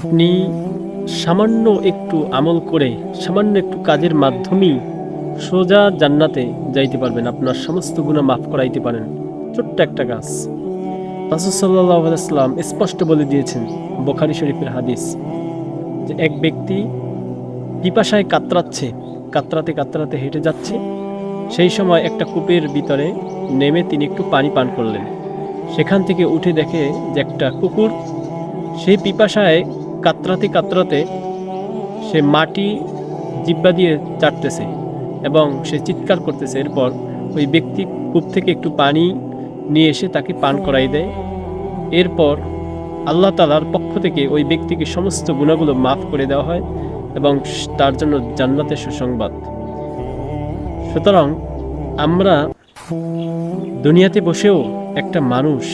আপনি সামান্য একটু আমল করে, সামান্য একটু কাজের মাধ্যমেই সোজা জান্নাতে যাইতে পারবেন, আপনার সমস্ত গুণা মাফ করাইতে পারেন। ছোট্ট একটা কাজ রাসুল সাল্লাহ স্পষ্ট বলে দিয়েছেন বোখারি শরীফের হাদিস যে এক ব্যক্তি পিপাসায় কাতরাচ্ছে, কাতরাতে কাতরাতে হেঁটে যাচ্ছে, সেই সময় একটা কূপের ভিতরে নেমে তিনি একটু পানি পান করলেন। সেখান থেকে উঠে দেখে যে একটা কুকুর সেই পিপাসায় কাতরাতে কাতরাতে সে মাটি জিব্বা দিয়ে চাটতেছে এবং সে চিৎকার করতেছে। এরপর ওই ব্যক্তি কূপ থেকে একটু পানি নিয়ে এসে তাকে পান করাই দেয়। এরপর আল্লাহ তালার পক্ষ থেকে ওই ব্যক্তিকে সমস্ত গুণাগুলো মাফ করে দেওয়া হয় এবং তার জন্য জান্নাতের সুসংবাদ। সুতরাং আমরা দুনিয়াতে বসেও একটা মানুষ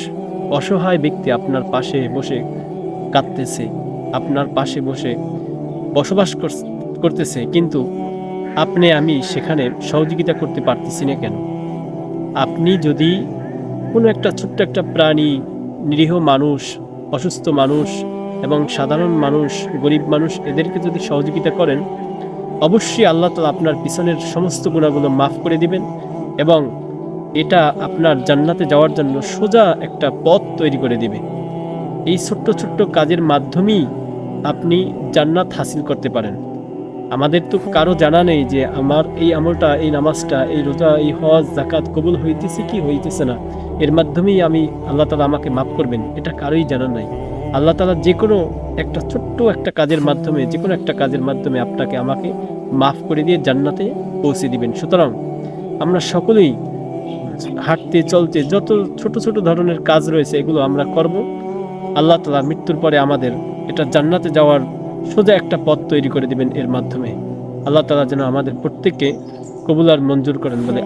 অসহায় ব্যক্তি আপনার পাশে বসে কাঁদতেছে। আপনার পাশে বসে বসবাস কর- করতেছে, কিন্তু আপনি, আমি সেখানে সহযোগিতা করতে পারতেছি না কেন? আপনি যদি কোনো একটা ছোট্ট একটা প্রাণী, নিরীহ মানুষ, অসুস্থ মানুষ এবং সাধারণ মানুষ, গরিব মানুষ এদেরকে যদি সহযোগিতা করেন, অবশ্যই আল্লাহ তালা আপনার পিছনের সমস্ত গুণাগুলো মাফ করে দিবেন এবং এটা আপনার জান্নাতে যাওয়ার জন্য সোজা একটা পথ তৈরি করে দিবে। এই ছোট্ট ছোট্ট কাজের মাধ্যমেই আপনি জান্নাত হাসিল করতে পারেন। আমাদের তো কারও জানা নেই যে আমার এই আমলটা, এই নামাজটা, এই রোজা, এই হজ জাকাত কবুল হইতেছে কি হইতেছে না। এর মাধ্যমেই আমি আল্লাহ তালা আমাকে মাফ করবেন, এটা কারোই জানা নাই। আল্লাহ তালা যে কোনো একটা ছোট্ট একটা কাজের মাধ্যমে, যে কোনো একটা কাজের মাধ্যমে আপনাকে আমাকে মাফ করে দিয়ে জান্নাতে পৌঁছে দিবেন। সুতরাং আমরা সকলেই হাঁটতে, চলতে, যত ছোট ছোট ধরনের কাজ রয়েছে, এগুলো আমরা করব। আল্লাহ তালা মৃত্যুর পরে আমাদের এটা জান্নাতে যাওয়ার সোজা একটা পথ তৈরি করে দিবেন এর মাধ্যমে। আল্লাহ তালা যেন আমাদের প্রত্যেককে কবুলার মঞ্জুর করেন বলে